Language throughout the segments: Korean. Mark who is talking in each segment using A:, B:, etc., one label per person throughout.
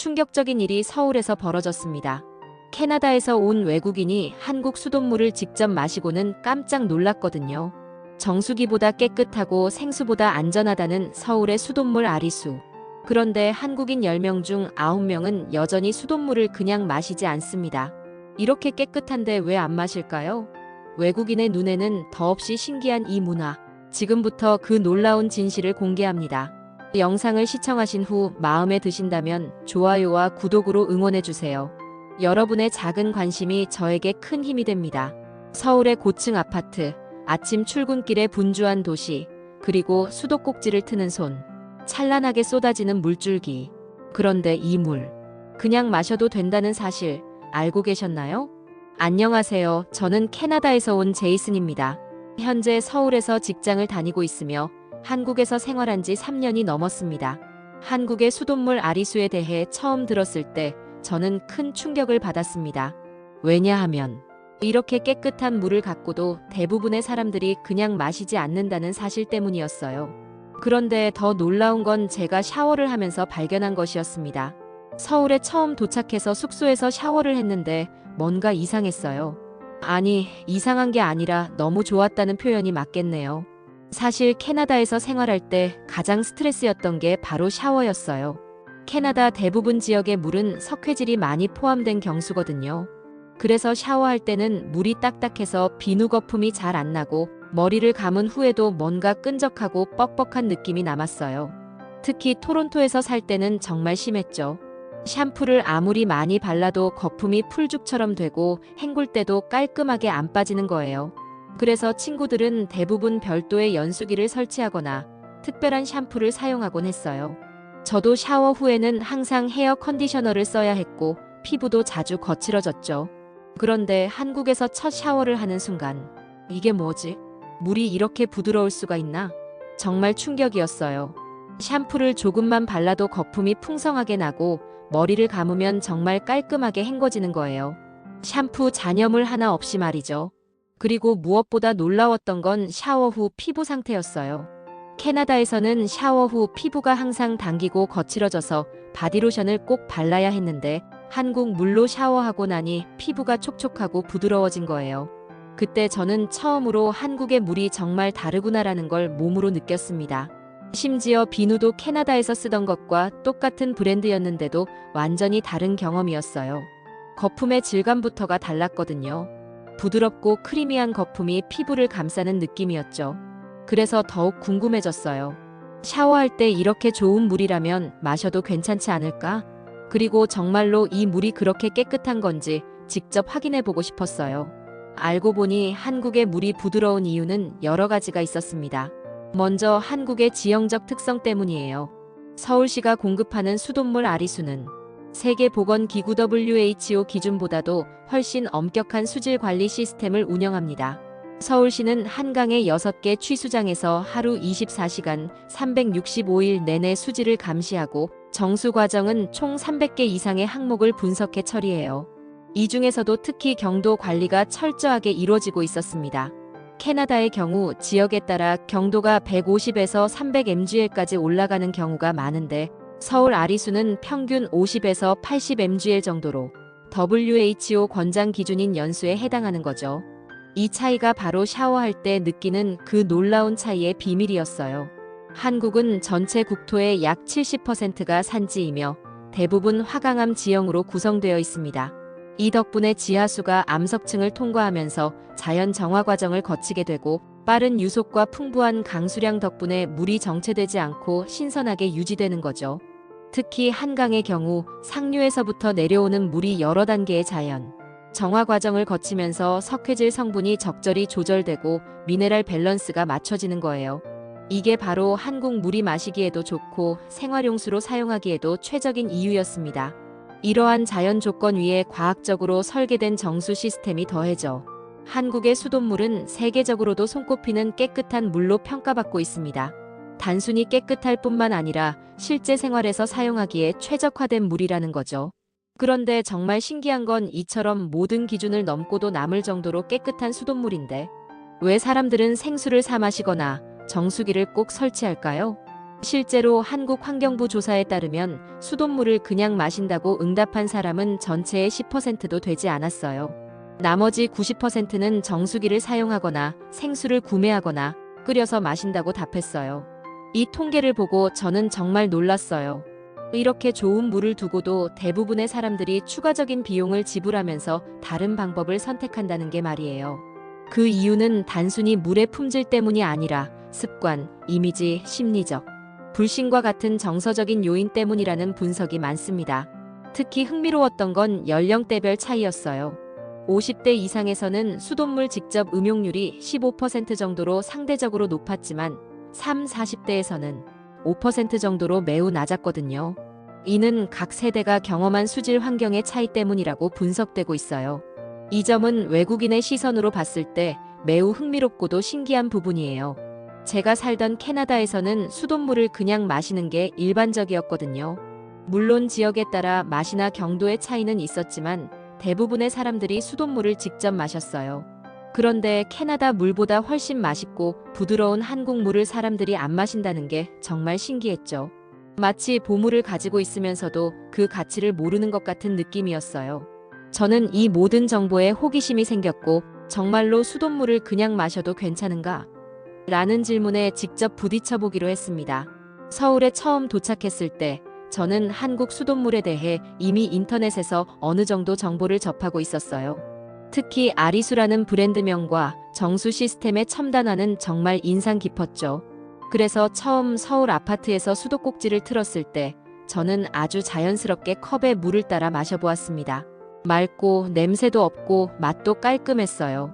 A: 충격적인 일이 서울에서 벌어졌습니다. 캐나다에서 온 외국인이 한국 수돗물을 직접 마시고는 깜짝 놀랐거든요. 정수기보다 깨끗하고 생수보다 안전하다는 서울의 수돗물 아리수. 그런데 한국인 10명 중 9명은 여전히 수돗물을 그냥 마시지 않습니다. 이렇게 깨끗한데 왜 안 마실까요? 외국인의 눈에는 더없이 신기한 이 문화. 지금부터 그 놀라운 진실을 공개합니다. 영상을 시청하신 후 마음에 드신다면 좋아요와 구독으로 응원해주세요. 여러분의 작은 관심이 저에게 큰 힘이 됩니다. 서울의 고층 아파트, 아침 출근길의 분주한 도시, 그리고 수도꼭지를 트는 손, 찬란하게 쏟아지는 물줄기. 그런데 이 물, 그냥 마셔도 된다는 사실 알고 계셨나요? 안녕하세요. 저는 캐나다에서 온 제이슨입니다. 현재 서울에서 직장을 다니고 있으며 한국에서 생활한 지 3년이 넘었습니다. 한국의 수돗물 아리수에 대해 처음 들었을 때 저는 큰 충격을 받았습니다. 왜냐하면 이렇게 깨끗한 물을 갖고도 대부분의 사람들이 그냥 마시지 않는다는 사실 때문이었어요. 그런데 더 놀라운 건 제가 샤워를 하면서 발견한 것이었습니다. 서울에 처음 도착해서 숙소에서 샤워를 했는데 뭔가 이상했어요. 아니, 이상한 게 아니라 너무 좋았다는 표현이 맞겠네요. 사실 캐나다에서 생활할 때 가장 스트레스였던 게 바로 샤워였어요. 캐나다 대부분 지역의 물은 석회질이 많이 포함된 경수거든요. 그래서 샤워할 때는 물이 딱딱해서 비누 거품이 잘 안 나고 머리를 감은 후에도 뭔가 끈적하고 뻑뻑한 느낌이 남았어요. 특히 토론토에서 살 때는 정말 심했죠. 샴푸를 아무리 많이 발라도 거품이 풀죽처럼 되고 헹굴 때도 깔끔하게 안 빠지는 거예요. 그래서 친구들은 대부분 별도의 연수기를 설치하거나 특별한 샴푸를 사용하곤 했어요. 저도 샤워 후에는 항상 헤어 컨디셔너를 써야 했고 피부도 자주 거칠어졌죠. 그런데 한국에서 첫 샤워를 하는 순간 이게 뭐지? 물이 이렇게 부드러울 수가 있나? 정말 충격이었어요. 샴푸를 조금만 발라도 거품이 풍성하게 나고 머리를 감으면 정말 깔끔하게 헹궈지는 거예요. 샴푸 잔여물 하나 없이 말이죠. 그리고 무엇보다 놀라웠던 건 샤워 후 피부 상태였어요. 캐나다에서는 샤워 후 피부가 항상 당기고 거칠어져서 바디로션을 꼭 발라야 했는데 한국 물로 샤워하고 나니 피부가 촉촉하고 부드러워진 거예요. 그때 저는 처음으로 한국의 물이 정말 다르구나라는 걸 몸으로 느꼈습니다. 심지어 비누도 캐나다에서 쓰던 것과 똑같은 브랜드였는데도 완전히 다른 경험이었어요. 거품의 질감부터가 달랐거든요. 부드럽고 크리미한 거품이 피부를 감싸는 느낌이었죠. 그래서 더욱 궁금해졌어요. 샤워할 때 이렇게 좋은 물이라면 마셔도 괜찮지 않을까? 그리고 정말로 이 물이 그렇게 깨끗한 건지 직접 확인해 보고 싶었어요. 알고 보니 한국의 물이 부드러운 이유는 여러 가지가 있었습니다. 먼저 한국의 지형적 특성 때문이에요. 서울시가 공급하는 수돗물 아리수는 세계보건기구 WHO 기준보다도 훨씬 엄격한 수질 관리 시스템을 운영합니다. 서울시는 한강의 6개 취수장에서 하루 24시간 365일 내내 수질을 감시하고 정수 과정은 총 300개 이상의 항목을 분석해 처리해요. 이 중에서도 특히 경도 관리가 철저하게 이루어지고 있었습니다. 캐나다의 경우 지역에 따라 경도가 150에서 300mgL까지 올라가는 경우가 많은데 서울 아리수는 평균 50에서 80mgL 정도로 WHO 권장 기준인 연수에 해당하는 거죠. 이 차이가 바로 샤워할 때 느끼는 그 놀라운 차이의 비밀이었어요. 한국은 전체 국토의 약 70%가 산지이며 대부분 화강암 지형으로 구성되어 있습니다. 이 덕분에 지하수가 암석층을 통과하면서 자연 정화 과정을 거치게 되고 빠른 유속과 풍부한 강수량 덕분에 물이 정체되지 않고 신선하게 유지되는 거죠. 특히 한강의 경우 상류에서부터 내려오는 물이 여러 단계의 자연 정화 과정을 거치면서 석회질 성분이 적절히 조절되고 미네랄 밸런스가 맞춰지는 거예요. 이게 바로 한국 물이 마시기에도 좋고 생활용수로 사용하기에도 최적인 이유였습니다. 이러한 자연 조건 위에 과학적으로 설계된 정수 시스템이 더해져 한국의 수돗물은 세계적으로도 손꼽히는 깨끗한 물로 평가받고 있습니다. 단순히 깨끗할 뿐만 아니라 실제 생활에서 사용하기에 최적화된 물이라는 거죠. 그런데 정말 신기한 건 이처럼 모든 기준을 넘고도 남을 정도로 깨끗한 수돗물인데 왜 사람들은 생수를 사 마시거나 정수기를 꼭 설치할까요? 실제로 한국 환경부 조사에 따르면 수돗물을 그냥 마신다고 응답한 사람은 전체의 10%도 되지 않았어요. 나머지 90%는 정수기를 사용하거나 생수를 구매하거나 끓여서 마신다고 답했어요. 이 통계를 보고 저는 정말 놀랐어요. 이렇게 좋은 물을 두고도 대부분의 사람들이 추가적인 비용을 지불하면서 다른 방법을 선택한다는 게 말이에요. 그 이유는 단순히 물의 품질 때문이 아니라 습관, 이미지, 심리적, 불신과 같은 정서적인 요인 때문이라는 분석이 많습니다. 특히 흥미로웠던 건 연령대별 차이였어요. 50대 이상에서는 수돗물 직접 음용률이 15% 정도로 상대적으로 높았지만 3, 40대에서는 5% 정도로 매우 낮았거든요. 이는 각 세대가 경험한 수질 환경의 차이 때문이라고 분석되고 있어요. 이 점은 외국인의 시선으로 봤을 때 매우 흥미롭고도 신기한 부분이에요. 제가 살던 캐나다에서는 수돗물을 그냥 마시는 게 일반적이었거든요. 물론 지역에 따라 맛이나 경도의 차이는 있었지만 대부분의 사람들이 수돗물을 직접 마셨어요. 그런데 캐나다 물보다 훨씬 맛있고 부드러운 한국 물을 사람들이 안 마신다는 게 정말 신기했죠. 마치 보물을 가지고 있으면서도 그 가치를 모르는 것 같은 느낌이었어요. 저는 이 모든 정보에 호기심이 생겼고 정말로 수돗물을 그냥 마셔도 괜찮은가? 라는 질문에 직접 부딪혀 보기로 했습니다. 서울에 처음 도착했을 때 저는 한국 수돗물에 대해 이미 인터넷에서 어느 정도 정보를 접하고 있었어요. 특히 아리수라는 브랜드명과 정수 시스템의 첨단화는 정말 인상 깊었죠. 그래서 처음 서울 아파트에서 수도꼭지를 틀었을 때 저는 아주 자연스럽게 컵에 물을 따라 마셔보았습니다. 맑고 냄새도 없고 맛도 깔끔했어요.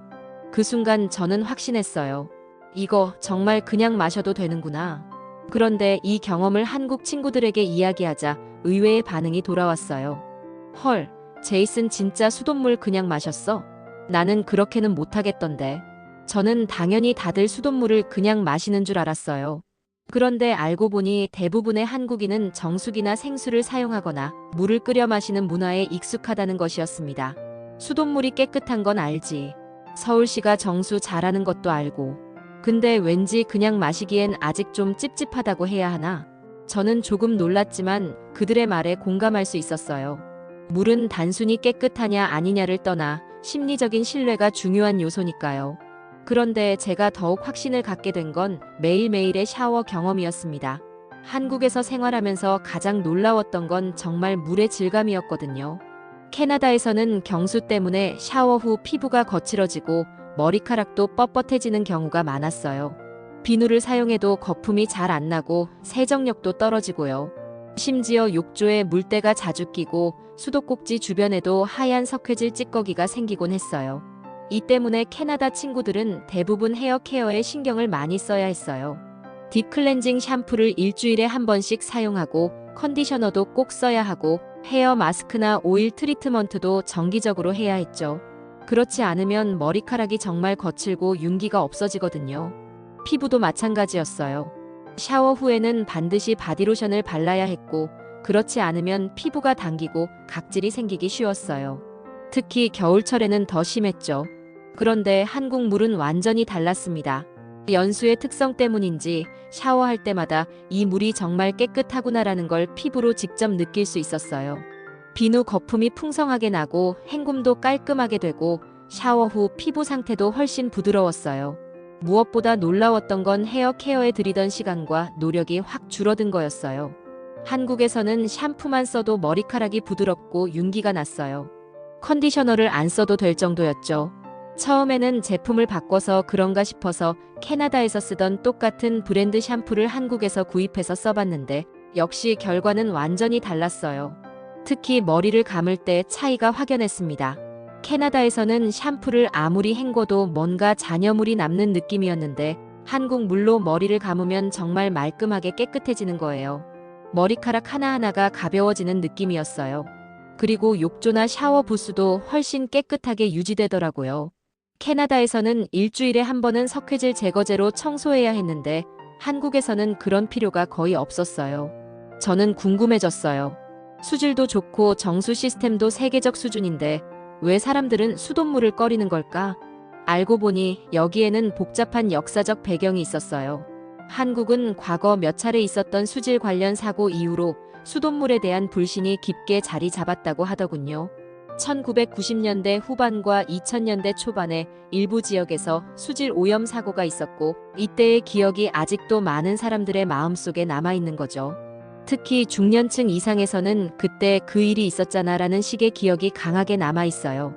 A: 그 순간 저는 확신했어요. 이거 정말 그냥 마셔도 되는구나. 그런데 이 경험을 한국 친구들에게 이야기하자 의외의 반응이 돌아왔어요. 헐, 제이슨 진짜 수돗물 그냥 마셨어? 나는 그렇게는 못하겠던데. 저는 당연히 다들 수돗물을 그냥 마시는 줄 알았어요. 그런데 알고 보니 대부분의 한국인은 정수기나 생수를 사용하거나 물을 끓여 마시는 문화에 익숙하다는 것이었습니다. 수돗물이 깨끗한 건 알지. 서울시가 정수 잘하는 것도 알고. 근데 왠지 그냥 마시기엔 아직 좀 찝찝하다고 해야 하나? 저는 조금 놀랐지만 그들의 말에 공감할 수 있었어요. 물은 단순히 깨끗하냐 아니냐를 떠나 심리적인 신뢰가 중요한 요소니까요. 그런데 제가 더욱 확신을 갖게 된 건 매일매일의 샤워 경험이었습니다. 한국에서 생활하면서 가장 놀라웠던 건 정말 물의 질감이었거든요. 캐나다에서는 경수 때문에 샤워 후 피부가 거칠어지고 머리카락도 뻣뻣해지는 경우가 많았어요. 비누를 사용해도 거품이 잘 안 나고 세정력도 떨어지고요. 심지어 욕조에 물때가 자주 끼고 수도꼭지 주변에도 하얀 석회질 찌꺼기가 생기곤 했어요. 이 때문에 캐나다 친구들은 대부분 헤어 케어에 신경을 많이 써야 했어요. 딥클렌징 샴푸를 일주일에 한 번씩 사용하고 컨디셔너도 꼭 써야 하고 헤어 마스크나 오일 트리트먼트도 정기적으로 해야 했죠. 그렇지 않으면 머리카락이 정말 거칠고 윤기가 없어지거든요. 피부도 마찬가지였어요. 샤워 후에는 반드시 바디로션을 발라야 했고, 그렇지 않으면 피부가 당기고 각질이 생기기 쉬웠어요. 특히 겨울철에는 더 심했죠. 그런데 한국 물은 완전히 달랐습니다. 연수의 특성 때문인지 샤워할 때마다 이 물이 정말 깨끗하구나라는 걸 피부로 직접 느낄 수 있었어요. 비누 거품이 풍성하게 나고 헹굼도 깔끔하게 되고 샤워 후 피부 상태도 훨씬 부드러웠어요. 무엇보다 놀라웠던 건 헤어 케어에 들이던 시간과 노력이 확 줄어든 거였어요. 한국에서는 샴푸만 써도 머리카락이 부드럽고 윤기가 났어요. 컨디셔너를 안 써도 될 정도였죠. 처음에는 제품을 바꿔서 그런가 싶어서 캐나다에서 쓰던 똑같은 브랜드 샴푸를 한국에서 구입해서 써봤는데 역시 결과는 완전히 달랐어요. 특히 머리를 감을 때 차이가 확연했습니다. 캐나다에서는 샴푸를 아무리 헹궈도 뭔가 잔여물이 남는 느낌이었는데 한국 물로 머리를 감으면 정말 말끔하게 깨끗해지는 거예요. 머리카락 하나하나가 가벼워지는 느낌이었어요. 그리고 욕조나 샤워 부스도 훨씬 깨끗하게 유지되더라고요. 캐나다에서는 일주일에 한 번은 석회질 제거제로 청소해야 했는데 한국에서는 그런 필요가 거의 없었어요. 저는 궁금해졌어요. 수질도 좋고 정수 시스템도 세계적 수준인데 왜 사람들은 수돗물을 꺼리는 걸까? 알고 보니 여기에는 복잡한 역사적 배경이 있었어요. 한국은 과거 몇 차례 있었던 수질 관련 사고 이후로 수돗물에 대한 불신이 깊게 자리 잡았다고 하더군요. 1990년대 후반과 2000년대 초반에 일부 지역에서 수질 오염 사고가 있었고 이때의 기억이 아직도 많은 사람들의 마음속에 남아 있는 거죠. 특히 중년층 이상에서는 그때 그 일이 있었잖아라는 식의 기억이 강하게 남아 있어요.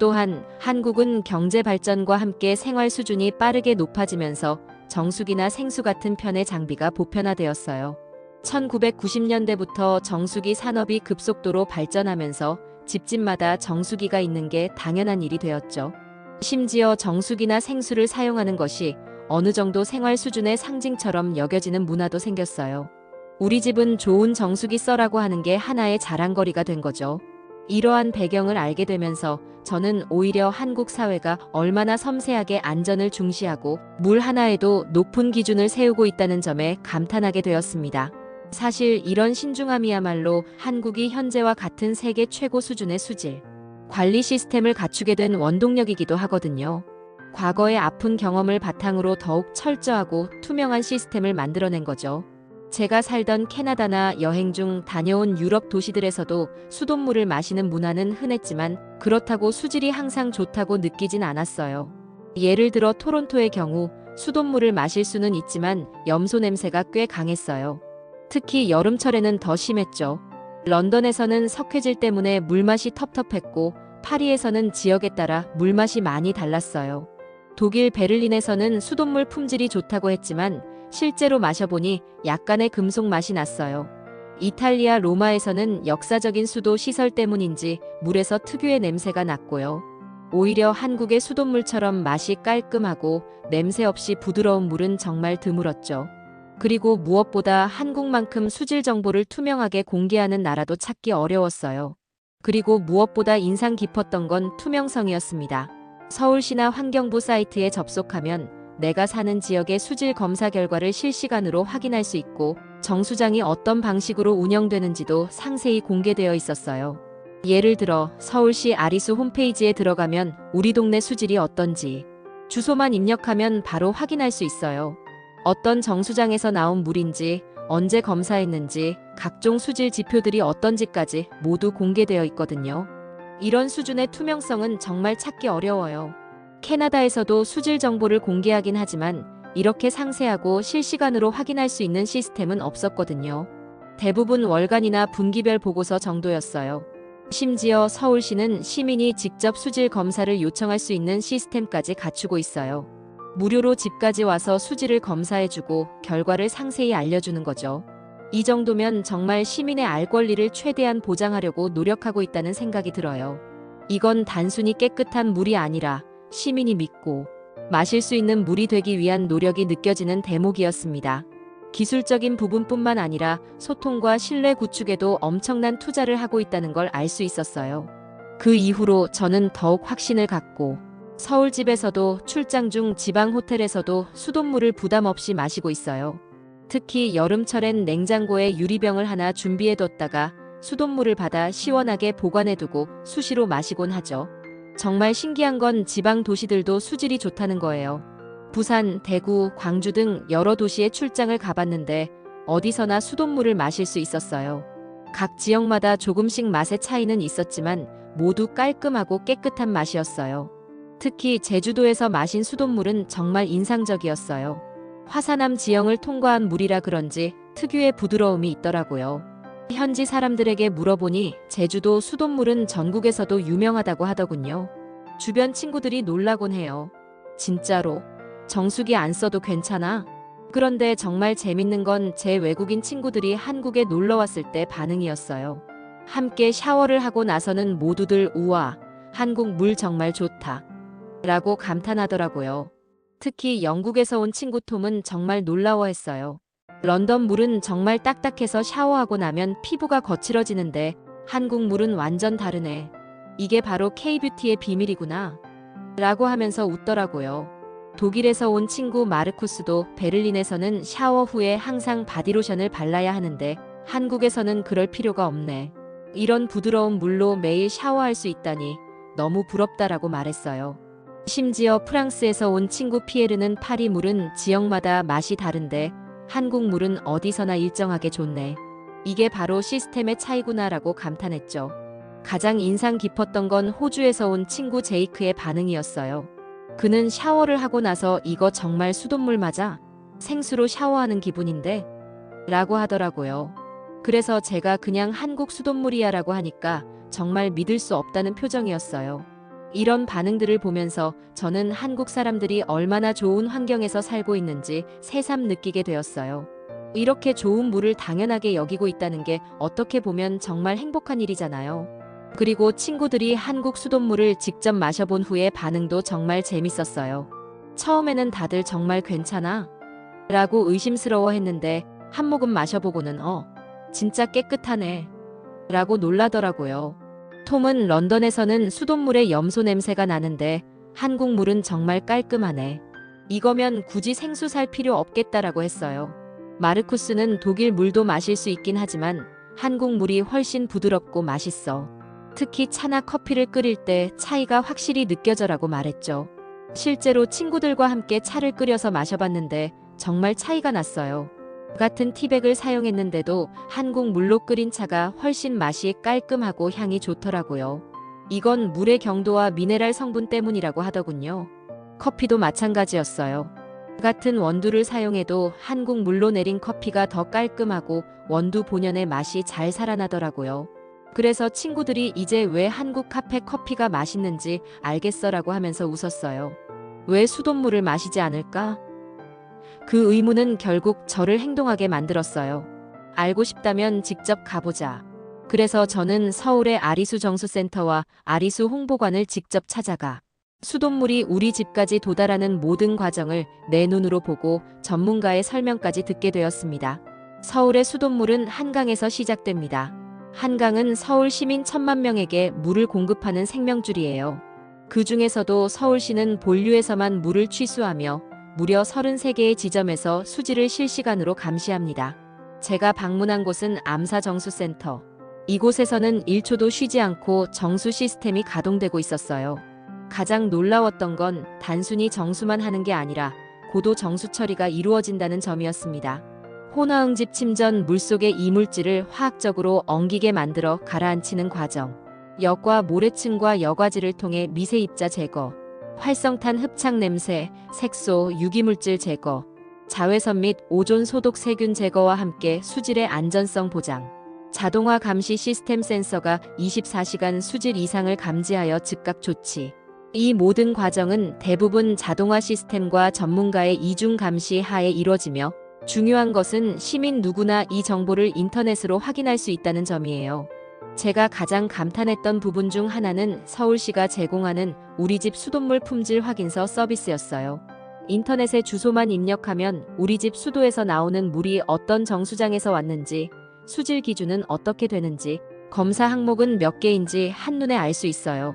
A: 또한 한국은 경제 발전과 함께 생활 수준이 빠르게 높아지면서 정수기나 생수 같은 편의 장비가 보편화되었어요. 1990년대부터 정수기 산업이 급속도로 발전하면서 집집마다 정수기가 있는 게 당연한 일이 되었죠. 심지어 정수기나 생수를 사용하는 것이 어느 정도 생활 수준의 상징처럼 여겨지는 문화도 생겼어요. 우리 집은 좋은 정수기 써라고 하는 게 하나의 자랑거리가 된 거죠. 이러한 배경을 알게 되면서 저는 오히려 한국 사회가 얼마나 섬세하게 안전을 중시하고 물 하나에도 높은 기준을 세우고 있다는 점에 감탄하게 되었습니다. 사실 이런 신중함이야말로 한국이 현재와 같은 세계 최고 수준의 수질, 관리 시스템을 갖추게 된 원동력이기도 하거든요. 과거의 아픈 경험을 바탕으로 더욱 철저하고 투명한 시스템을 만들어낸 거죠. 제가 살던 캐나다나 여행 중 다녀온 유럽 도시들에서도 수돗물을 마시는 문화는 흔했지만 그렇다고 수질이 항상 좋다고 느끼진 않았어요. 예를 들어 토론토의 경우 수돗물을 마실 수는 있지만 염소 냄새가 꽤 강했어요. 특히 여름철에는 더 심했죠. 런던에서는 석회질 때문에 물맛이 텁텁했고 파리에서는 지역에 따라 물맛이 많이 달랐어요. 독일 베를린에서는 수돗물 품질이 좋다고 했지만 실제로 마셔보니 약간의 금속 맛이 났어요. 이탈리아 로마에서는 역사적인 수도 시설 때문인지 물에서 특유의 냄새가 났고요. 오히려 한국의 수돗물처럼 맛이 깔끔하고 냄새 없이 부드러운 물은 정말 드물었죠. 그리고 무엇보다 한국만큼 수질 정보를 투명하게 공개하는 나라도 찾기 어려웠어요. 그리고 무엇보다 인상 깊었던 건 투명성이었습니다. 서울시나 환경부 사이트에 접속하면 내가 사는 지역의 수질 검사 결과를 실시간으로 확인할 수 있고 정수장이 어떤 방식으로 운영되는지도 상세히 공개되어 있었어요. 예를 들어 서울시 아리수 홈페이지에 들어가면 우리 동네 수질이 어떤지 주소만 입력하면 바로 확인할 수 있어요. 어떤 정수장에서 나온 물인지 언제 검사했는지 각종 수질 지표들이 어떤지까지 모두 공개되어 있거든요. 이런 수준의 투명성은 정말 찾기 어려워요. 캐나다에서도 수질 정보를 공개하긴 하지만 이렇게 상세하고 실시간으로 확인할 수 있는 시스템은 없었거든요. 대부분 월간이나 분기별 보고서 정도였어요. 심지어 서울시는 시민이 직접 수질 검사를 요청할 수 있는 시스템까지 갖추고 있어요. 무료로 집까지 와서 수질을 검사해주고 결과를 상세히 알려주는 거죠. 이 정도면 정말 시민의 알 권리를 최대한 보장하려고 노력하고 있다는 생각이 들어요. 이건 단순히 깨끗한 물이 아니라 시민이 믿고 마실 수 있는 물이 되기 위한 노력이 느껴지는 대목이었습니다. 기술적인 부분뿐만 아니라 소통과 신뢰 구축에도 엄청난 투자를 하고 있다는 걸 알 수 있었어요. 그 이후로 저는 더욱 확신을 갖고 서울집에서도 출장 중 지방 호텔에서도 수돗물을 부담 없이 마시고 있어요. 특히 여름철엔 냉장고에 유리병을 하나 준비해뒀다가 수돗물을 받아 시원하게 보관해두고 수시로 마시곤 하죠. 정말 신기한 건 지방 도시들도 수질이 좋다는 거예요. 부산, 대구, 광주 등 여러 도시에 출장을 가봤는데 어디서나 수돗물을 마실 수 있었어요. 각 지역마다 조금씩 맛의 차이는 있었지만 모두 깔끔하고 깨끗한 맛이었어요. 특히 제주도에서 마신 수돗물은 정말 인상적이었어요. 화산암 지형을 통과한 물이라 그런지 특유의 부드러움이 있더라고요. 현지 사람들에게 물어보니 제주도 수돗물은 전국에서도 유명하다고 하더군요. 주변 친구들이 놀라곤 해요. 진짜로. 정수기 안 써도 괜찮아? 그런데 정말 재밌는 건 제 외국인 친구들이 한국에 놀러 왔을 때 반응이었어요. 함께 샤워를 하고 나서는 모두들 우와, 한국 물 정말 좋다. 라고 감탄하더라고요. 특히 영국에서 온 친구 톰은 정말 놀라워했어요. 런던 물은 정말 딱딱해서 샤워하고 나면 피부가 거칠어지는데 한국 물은 완전 다르네. 이게 바로 K-뷰티의 비밀이구나. 라고 하면서 웃더라고요. 독일에서 온 친구 마르쿠스도 베를린에서는 샤워 후에 항상 바디로션을 발라야 하는데 한국에서는 그럴 필요가 없네. 이런 부드러운 물로 매일 샤워할 수 있다니 너무 부럽다라고 말했어요. 심지어 프랑스에서 온 친구 피에르는 파리 물은 지역마다 맛이 다른데 한국 물은 어디서나 일정하게 좋네. 이게 바로 시스템의 차이구나라고 감탄했죠. 가장 인상 깊었던 건 호주에서 온 친구 제이크의 반응이었어요. 그는 샤워를 하고 나서 이거 정말 수돗물 맞아? 생수로 샤워하는 기분인데? 라고 하더라고요. 그래서 제가 그냥 한국 수돗물이야 라고 하니까 정말 믿을 수 없다는 표정이었어요. 이런 반응들을 보면서 저는 한국 사람들이 얼마나 좋은 환경에서 살고 있는지 새삼 느끼게 되었어요. 이렇게 좋은 물을 당연하게 여기고 있다는 게 어떻게 보면 정말 행복한 일이잖아요. 그리고 친구들이 한국 수돗물을 직접 마셔본 후에 반응도 정말 재밌었어요. 처음에는 다들 정말 괜찮아? 라고 의심스러워 했는데 한 모금 마셔보고는 어, 진짜 깨끗하네. 라고 놀라더라고요. 톰은 런던에서는 수돗물에 염소 냄새가 나는데 한국 물은 정말 깔끔하네. 이거면 굳이 생수 살 필요 없겠다라고 했어요. 마르쿠스는 독일 물도 마실 수 있긴 하지만 한국 물이 훨씬 부드럽고 맛있어. 특히 차나 커피를 끓일 때 차이가 확실히 느껴져라고 말했죠. 실제로 친구들과 함께 차를 끓여서 마셔봤는데 정말 차이가 났어요. 같은 티백을 사용했는데도 한국 물로 끓인 차가 훨씬 맛이 깔끔하고 향이 좋더라고요. 이건 물의 경도와 미네랄 성분 때문이라고 하더군요. 커피도 마찬가지였어요. 같은 원두를 사용해도 한국 물로 내린 커피가 더 깔끔하고 원두 본연의 맛이 잘 살아나더라고요. 그래서 친구들이 이제 왜 한국 카페 커피가 맛있는지 알겠어라고 하면서 웃었어요. 왜 수돗물을 마시지 않을까? 그 의문은 결국 저를 행동하게 만들었어요. 알고 싶다면 직접 가보자. 그래서 저는 서울의 아리수 정수센터와 아리수 홍보관을 직접 찾아가 수돗물이 우리 집까지 도달하는 모든 과정을 내 눈으로 보고 전문가의 설명까지 듣게 되었습니다. 서울의 수돗물은 한강에서 시작됩니다. 한강은 서울 시민 천만 명에게 물을 공급하는 생명줄이에요. 그 중에서도 서울시는 본류에서만 물을 취수하며 무려 33개의 지점에서 수질을 실시간으로 감시합니다. 제가 방문한 곳은 암사정수센터. 이곳에서는 1초도 쉬지 않고 정수 시스템이 가동되고 있었어요. 가장 놀라웠던 건 단순히 정수만 하는 게 아니라 고도 정수 처리가 이루어진다는 점이었습니다. 혼화응집 침전 물속의 이물질을 화학적으로 엉기게 만들어 가라앉히는 과정. 역과 모래층과 여과지를 통해 미세 입자 제거. 활성탄 흡착 냄새, 색소, 유기물질 제거, 자외선 및 오존 소독 세균 제거와 함께 수질의 안전성 보장. 자동화 감시 시스템 센서가 24시간 수질 이상을 감지하여 즉각 조치. 이 모든 과정은 대부분 자동화 시스템과 전문가의 이중 감시 하에 이루어지며 중요한 것은 시민 누구나 이 정보를 인터넷으로 확인할 수 있다는 점이에요. 제가 가장 감탄했던 부분 중 하나는 서울시가 제공하는 우리 집 수돗물 품질 확인서 서비스였어요. 인터넷에 주소만 입력하면 우리 집 수도에서 나오는 물이 어떤 정수장에서 왔는지, 수질 기준은 어떻게 되는지, 검사 항목은 몇 개인지 한눈에 알 수 있어요.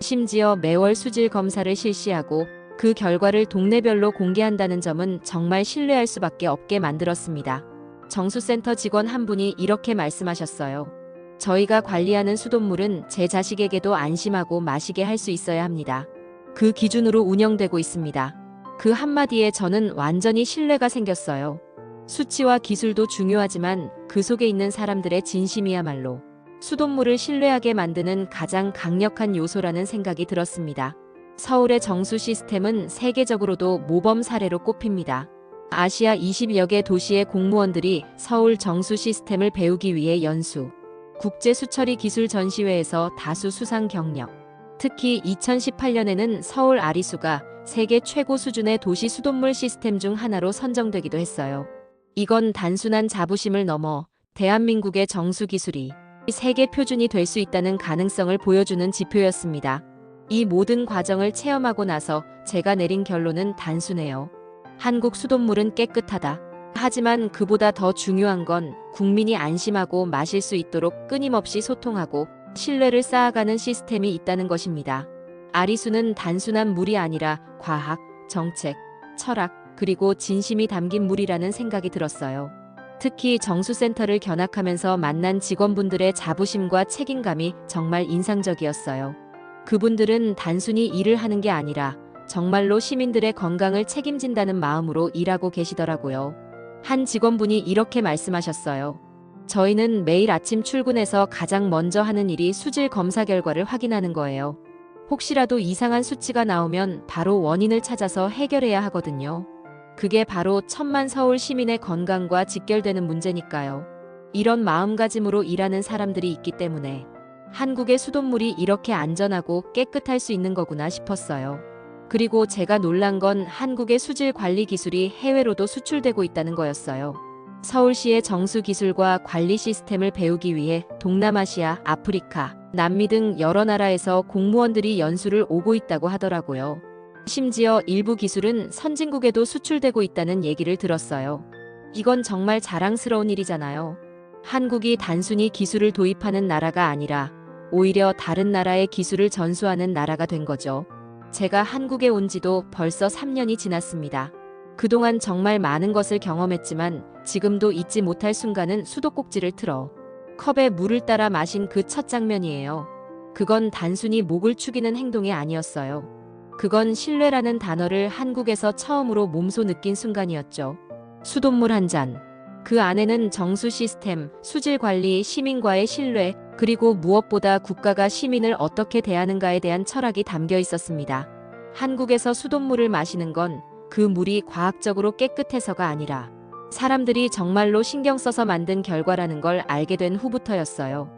A: 심지어 매월 수질 검사를 실시하고 그 결과를 동네별로 공개한다는 점은 정말 신뢰할 수밖에 없게 만들었습니다. 정수센터 직원 한 분이 이렇게 말씀하셨어요. 저희가 관리하는 수돗물은 제 자식에게도 안심하고 마시게 할 수 있어야 합니다. 그 기준으로 운영되고 있습니다. 그 한마디에 저는 완전히 신뢰가 생겼어요. 수치와 기술도 중요하지만 그 속에 있는 사람들의 진심이야말로 수돗물을 신뢰하게 만드는 가장 강력한 요소라는 생각이 들었습니다. 서울의 정수 시스템은 세계적으로도 모범 사례로 꼽힙니다. 아시아 20여 개 도시의 공무원들이 서울 정수 시스템을 배우기 위해 연수, 국제 수처리 기술 전시회에서 다수 수상 경력. 특히 2018년에는 서울 아리수가 세계 최고 수준의 도시 수돗물 시스템 중 하나로 선정되기도 했어요. 이건 단순한 자부심을 넘어 대한민국의 정수 기술이 세계 표준이 될 수 있다는 가능성을 보여주는 지표였습니다. 이 모든 과정을 체험하고 나서 제가 내린 결론은 단순해요. 한국 수돗물은 깨끗하다. 하지만 그보다 더 중요한 건 국민이 안심하고 마실 수 있도록 끊임없이 소통하고 신뢰를 쌓아가는 시스템이 있다는 것입니다. 아리수는 단순한 물이 아니라 과학, 정책, 철학, 그리고 진심이 담긴 물이라는 생각이 들었어요. 특히 정수센터를 견학하면서 만난 직원분들의 자부심과 책임감이 정말 인상적이었어요. 그분들은 단순히 일을 하는 게 아니라 정말로 시민들의 건강을 책임진다는 마음으로 일하고 계시더라고요. 한 직원분이 이렇게 말씀하셨어요. 저희는 매일 아침 출근해서 가장 먼저 하는 일이 수질 검사 결과를 확인하는 거예요. 혹시라도 이상한 수치가 나오면 바로 원인을 찾아서 해결해야 하거든요. 그게 바로 천만 서울 시민의 건강과 직결되는 문제니까요. 이런 마음가짐으로 일하는 사람들이 있기 때문에 한국의 수돗물이 이렇게 안전하고 깨끗할 수 있는 거구나 싶었어요. 그리고 제가 놀란 건 한국의 수질 관리 기술이 해외로도 수출되고 있다는 거였어요. 서울시의 정수 기술과 관리 시스템을 배우기 위해 동남아시아, 아프리카, 남미 등 여러 나라에서 공무원들이 연수를 오고 있다고 하더라고요. 심지어 일부 기술은 선진국에도 수출되고 있다는 얘기를 들었어요. 이건 정말 자랑스러운 일이잖아요. 한국이 단순히 기술을 도입하는 나라가 아니라 오히려 다른 나라의 기술을 전수하는 나라가 된 거죠. 제가 한국에 온 지도 벌써 3년이 지났습니다. 그동안 정말 많은 것을 경험했지만 지금도 잊지 못할 순간은 수도꼭지를 틀어 컵에 물을 따라 마신 그 첫 장면이에요. 그건 단순히 목을 축이는 행동이 아니었어요. 그건 신뢰라는 단어를 한국에서 처음으로 몸소 느낀 순간이었죠. 수돗물 한 잔. 그 안에는 정수 시스템, 수질 관리, 시민과의 신뢰, 그리고 무엇보다 국가가 시민을 어떻게 대하는가에 대한 철학이 담겨 있었습니다. 한국에서 수돗물을 마시는 건 그 물이 과학적으로 깨끗해서가 아니라 사람들이 정말로 신경 써서 만든 결과라는 걸 알게 된 후부터였어요.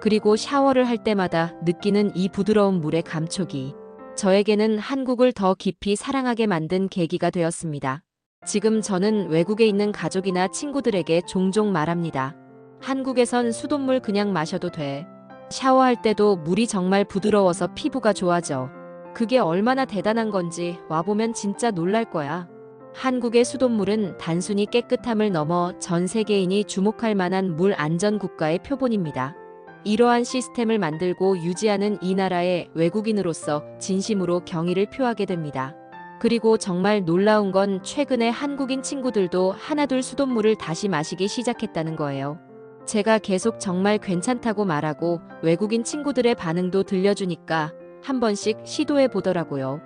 A: 그리고 샤워를 할 때마다 느끼는 이 부드러운 물의 감촉이 저에게는 한국을 더 깊이 사랑하게 만든 계기가 되었습니다. 지금 저는 외국에 있는 가족이나 친구들에게 종종 말합니다. 한국에선 수돗물 그냥 마셔도 돼. 샤워할 때도 물이 정말 부드러워서 피부가 좋아져. 그게 얼마나 대단한 건지 와보면 진짜 놀랄 거야. 한국의 수돗물은 단순히 깨끗함을 넘어 전 세계인이 주목할 만한 물 안전 국가의 표본입니다. 이러한 시스템을 만들고 유지하는 이 나라의 외국인으로서 진심으로 경의를 표하게 됩니다. 그리고 정말 놀라운 건 최근에 한국인 친구들도 하나둘 수돗물을 다시 마시기 시작했다는 거예요. 제가 계속 정말 괜찮다고 말하고 외국인 친구들의 반응도 들려주니까 한 번씩 시도해 보더라고요.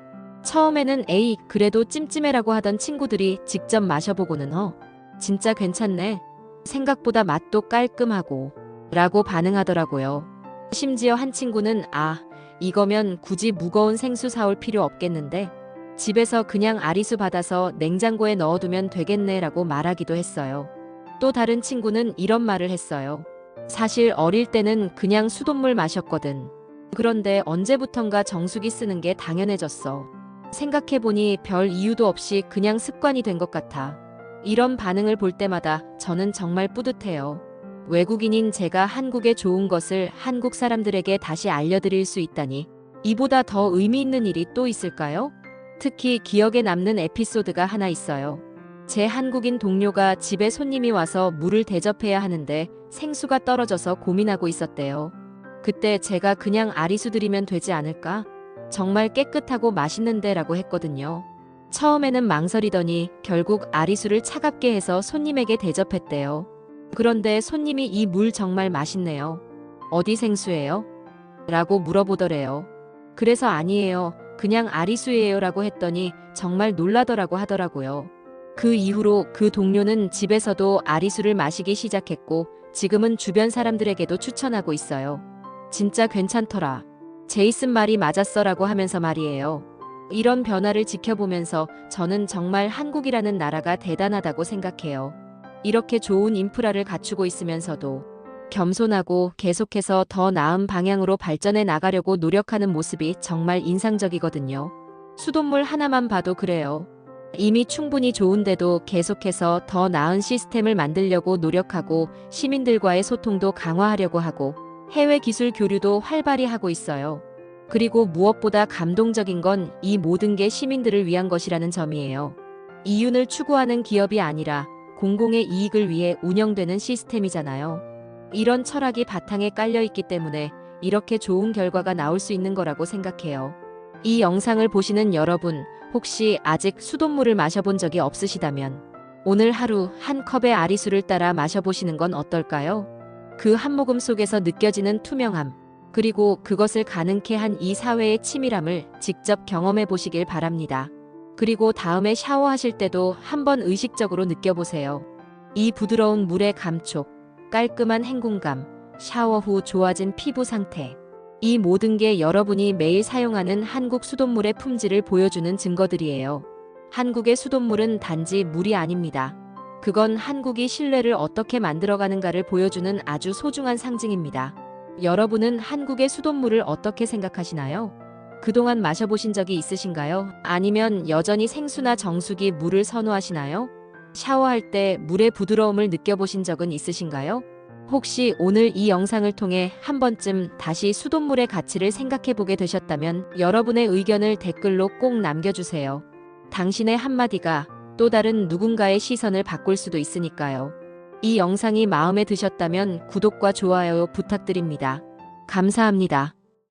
A: 처음에는 에이, 그래도 찜찜해라고 하던 친구들이 직접 마셔보고는 어, 진짜 괜찮네. 생각보다 맛도 깔끔하고 라고 반응하더라고요. 심지어 한 친구는 아, 이거면 굳이 무거운 생수 사올 필요 없겠는데 집에서 그냥 아리수 받아서 냉장고에 넣어두면 되겠네 라고 말하기도 했어요. 또 다른 친구는 이런 말을 했어요. 사실 어릴 때는 그냥 수돗물 마셨거든. 그런데 언제부턴가 정수기 쓰는 게 당연해졌어. 생각해보니 별 이유도 없이 그냥 습관이 된 것 같아. 이런 반응을 볼 때마다 저는 정말 뿌듯해요. 외국인인 제가 한국의 좋은 것을 한국 사람들에게 다시 알려드릴 수 있다니 이보다 더 의미 있는 일이 또 있을까요? 특히 기억에 남는 에피소드가 하나 있어요. 제 한국인 동료가 집에 손님이 와서 물을 대접해야 하는데 생수가 떨어져서 고민하고 있었대요. 그때 제가 그냥 아리수 드리면 되지 않을까? 정말 깨끗하고 맛있는데 라고 했거든요. 처음에는 망설이더니 결국 아리수를 차갑게 해서 손님에게 대접했대요. 그런데 손님이 이 물 정말 맛있네요. 어디 생수예요? 라고 물어보더래요. 그래서 아니에요. 그냥 아리수예요. 라고 했더니 정말 놀라더라고 하더라고요. 그 이후로 그 동료는 집에서도 아리수를 마시기 시작했고 지금은 주변 사람들에게도 추천하고 있어요. 진짜 괜찮더라. 제이슨 말이 맞았어라고 하면서 말이에요. 이런 변화를 지켜보면서 저는 정말 한국이라는 나라가 대단하다고 생각해요. 이렇게 좋은 인프라를 갖추고 있으면서도 겸손하고 계속해서 더 나은 방향으로 발전해 나가려고 노력하는 모습이 정말 인상적이거든요. 수돗물 하나만 봐도 그래요. 이미 충분히 좋은데도 계속해서 더 나은 시스템을 만들려고 노력하고 시민들과의 소통도 강화하려고 하고 해외 기술 교류도 활발히 하고 있어요. 그리고 무엇보다 감동적인 건 이 모든 게 시민들을 위한 것이라는 점이에요. 이윤을 추구하는 기업이 아니라 공공의 이익을 위해 운영되는 시스템이잖아요. 이런 철학이 바탕에 깔려 있기 때문에 이렇게 좋은 결과가 나올 수 있는 거라고 생각해요. 이 영상을 보시는 여러분, 혹시 아직 수돗물을 마셔본 적이 없으시다면 오늘 하루 한 컵의 아리수를 따라 마셔보시는 건 어떨까요? 그 한 모금 속에서 느껴지는 투명함, 그리고 그것을 가능케 한 이 사회의 치밀함을 직접 경험해 보시길 바랍니다. 그리고 다음에 샤워하실 때도 한번 의식적으로 느껴보세요. 이 부드러운 물의 감촉, 깔끔한 헹굼감, 샤워 후 좋아진 피부 상태. 이 모든 게 여러분이 매일 사용하는 한국 수돗물의 품질을 보여주는 증거들이에요. 한국의 수돗물은 단지 물이 아닙니다. 그건 한국이 신뢰를 어떻게 만들어가는가를 보여주는 아주 소중한 상징입니다. 여러분은 한국의 수돗물을 어떻게 생각하시나요? 그동안 마셔보신 적이 있으신가요? 아니면 여전히 생수나 정수기 물을 선호하시나요? 샤워할 때 물의 부드러움을 느껴보신 적은 있으신가요? 혹시 오늘 이 영상을 통해 한 번쯤 다시 수돗물의 가치를 생각해 보게 되셨다면 여러분의 의견을 댓글로 꼭 남겨주세요. 당신의 한마디가 또 다른 누군가의 시선을 바꿀 수도 있으니까요. 이 영상이 마음에 드셨다면 구독과 좋아요 부탁드립니다. 감사합니다.